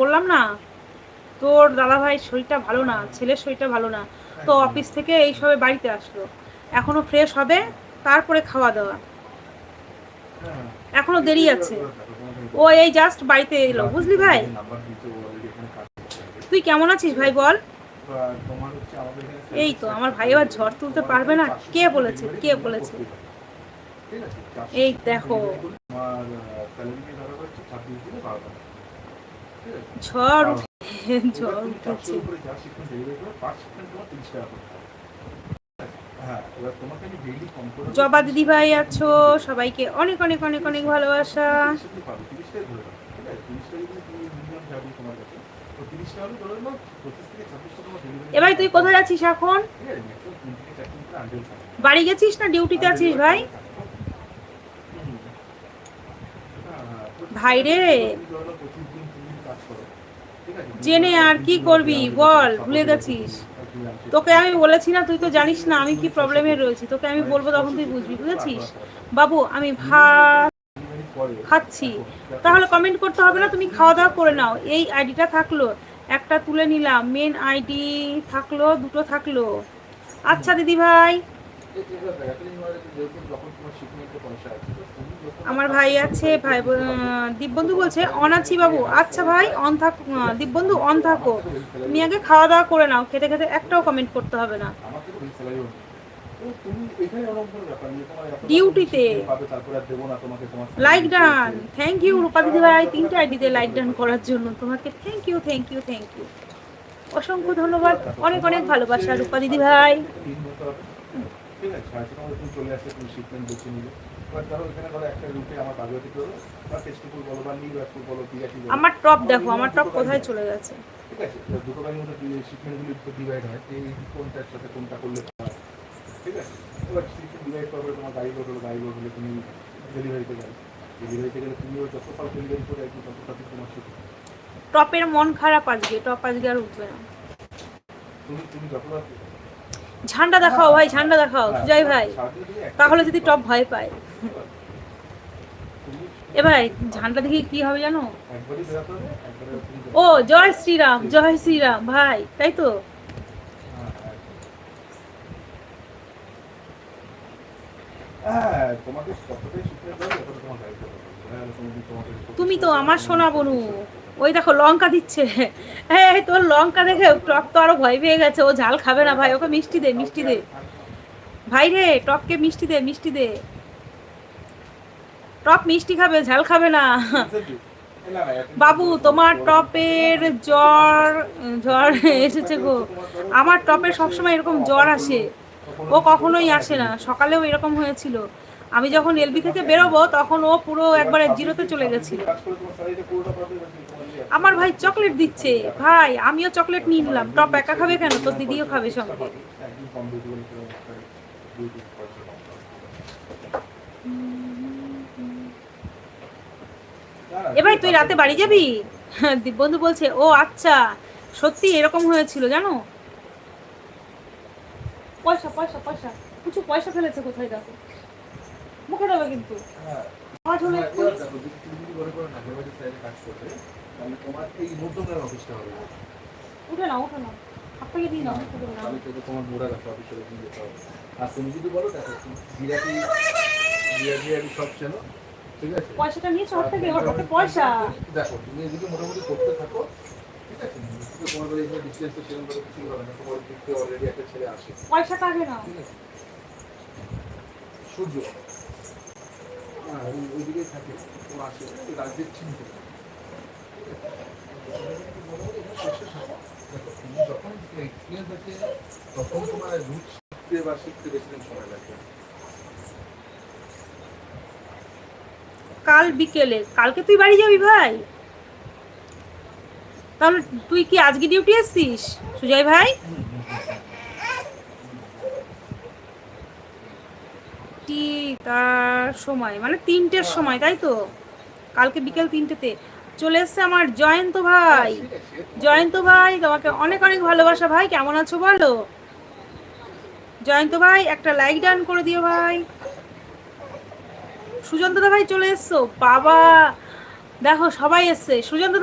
বললাম না তোর দাদা ভাইয়ের শরীরটা ভালো না ছেলের শরীরটা ভালো না তো অফিস থেকে এই সবে বাড়িতে আসলো। এখনও ফ্রেশ হবে তারপরে খাওয়া দাওয়া। এখনও দেরি আছে। ও এই জাস্ট বাড়িতে এলো। বুঝলি ভাই? তুই কেমন আছিস ভাই বল? এই তো আমার ভাই এবার ঝড় তুলতে পারবে না। কে বলেছে? কে বলেছে? এই দেখো। ঝড় উঠে ঝড় উঠেছে। জবা দিদি ভাই আছো সবাইকে অনেক অনেক অনেক অনেক ভালোবাসা। এবার তুই কোথায় যাচ্ছিস এখন? বাড়ি গেছিস না ডিউটিতে আছিস ভাই? ভাই রে। জেনে আর কি করবি? বল, ভুলে গেছিস। তোকে আমি বলেছি না, তুই তো জানিস না আমি কি প্রবলেমে রয়েছি। তোকে আমি বলব তখন তুই বুঝবি, বুঝেছিস? বাবু, আমি ভাত খাচ্ছি। তাহলে কমেন্ট করতে হবে না, তুমি খাওয়া দাওয়া করে নাও। এই আইডিটা থাকল, একটা তুলে নিলাম। মেন আইডি থাকল, দুটো থাকল। আচ্ছা দিদি ভাই আমার ভাই আছে, ভাই বোন- দীপবন্ধু বলছে অন বাবু আচ্ছা ভাই, অন থাক দীপবন্ধু, অন থাকো। তুমি আগে খাওয়া দাওয়া করে নাও, খেতে খেতে একটাও কমেন্ট করতে হবে না। ডিউটিতে লাইক ডান থ্যাংক ইউ ভাই, তিনটে লাইক ডান করার জন্য। তোমাকে thank you thank you thank you অসংখ্য ধন্যবাদ। অনেক অনেক ভালোবাসা, রূপা দিদি ভাই। ঠিক আছে সাড়ে তুমি চলে আসলে তুমি শিপমেন্ট বেছে নিলে এবার ধরো এখানে ধরো একটা রুটে আমার বা বলো বা বলো আমার টপ দেখো আমার টপ কোথায় চলে গেছে? ঠিক আছে দুটো গাড়ির মধ্যে শিপমেন্টগুলি ডিভাইড হয় এই কোনটার সাথে কোনটা করলে ঠিক আছে এবার শিপমেন্ট ডিভাইড পরে তোমার গাড়ি লোড হলো গাড়ি লোড হলে তুমি ডেলিভারিতে গেলে ডেলিভারিতে ডেলিভারি করে একটু তত তাতে তোমার টপের মন খারাপ আজকে টপ আজকে আর উঠবে না। তুমি তুমি যত ঝান্ডা দেখাও ভাই ঝান্ডা দেখাও জয় ভাই। সারাদিনে তুমি একটা- তাহলে যদি টপ ভয় পায়। এ ভাই ঝান্ডা দেখে কি হবে জানো? ও জয় শ্রীরাম জয় শ্রীরাম ভাই তাই তো? হ্যাঁ। হ্যাঁ, তুমি- তুমি তো আমার সোনা বনু। ওই দেখো লঙ্কা দিচ্ছে। হ্যাঁ তোর লঙ্কা দেখে টক তো আরও ভয় পেয়ে গেছে। ও ঝাল খাবে না ভাই, ওকে মিষ্টি দে মিষ্টি দে। ভাই রে টপকে মিষ্টি দে মিষ্টি দে। টপ মিষ্টি খাবে, ঝাল খাবে না। বাবু, তোমার টপের জ্বর জ্বর এসেছে গো। আমার টপের সবসময় এরকম জ্বর আসে। ও কখনোই আসে না। সকালেও এরকম হয়েছিল। আমি যখন এলবি থেকে বেরোবো, তখন ও পুরো একবারে জিরোতে চলে গেছিল। আমার ভাই চকলেট দিচ্ছে। ভাই আমিও চকলেট নিয়ে নিলাম। টপ একা খাবে কেন? তোর দিদিও খাবে সঙ্গে। এ ভাই তুই রাতে বাড়ি যাবি? বন্ধু বলছে ও আচ্ছা। সত্যি এরকম হয়েছিল জানো? পয়সা পয়সা পয়সা। কিছু পয়সা ফেলেছে কোথায় দেখো। মুখে দেবে কিন্তু। কাজ তাহলে তোমার এই মধ্যমের অফিসটা হবে। উঠে না উঠে না। আপনাকে দিই না। তাহলে তোমার মোড়া রাখা অফিসে যেতে হবে। আর তুমি যদি বলো দেখো বিরাটি বিরাটি আদি সব চেনো ঠিক আছে? পয়সাটা নিয়েছো হাত থেকে? ওকে পয়সা। দেখো তুমি এদিকে মোটামুটি করতে থাকো ঠিক আছে? তোমার বাড়ি এখানে ডিস্টেন্স তো সেরকম করে কিছু হবে না। তোমার দিক থেকে অলরেডি একটা ছেলে আসে পয়সাটা আগে নাও ঠিক আছে? সূর্য। হ্যাঁ ওই ওইদিকেই থাকে। ও আসে রাজ্যের চিনতে দেখো তুমি যখন এক্সপিরিয়েন্স আছে তখন তোমার রুট শিখতে বা শিখতে বেশি দিন সময় লাগবে কাল বিকেলে। কালকে তুই বাড়ি যাবি ভাই? তাহলে তুই কি আজকে ডিউটি এসছিস, সুজয় ভাই? তার সময় মানে তিনটের সময়, তাই তো? কালকে বিকেল তিনটেতে। চলে এসছে আমার জয়ন্ত ভাই। জয়ন্ত ভাই, তোমাকে অনেক অনেক ভালোবাসা ভাই। কেমন আছো বলো? জয়ন্ত ভাই, একটা লাইক ডান করে দিও ভাই। সুজন্ত ভাই চলে এসছো? বাবা, দেখো সবাই এসছে। সুজন্ত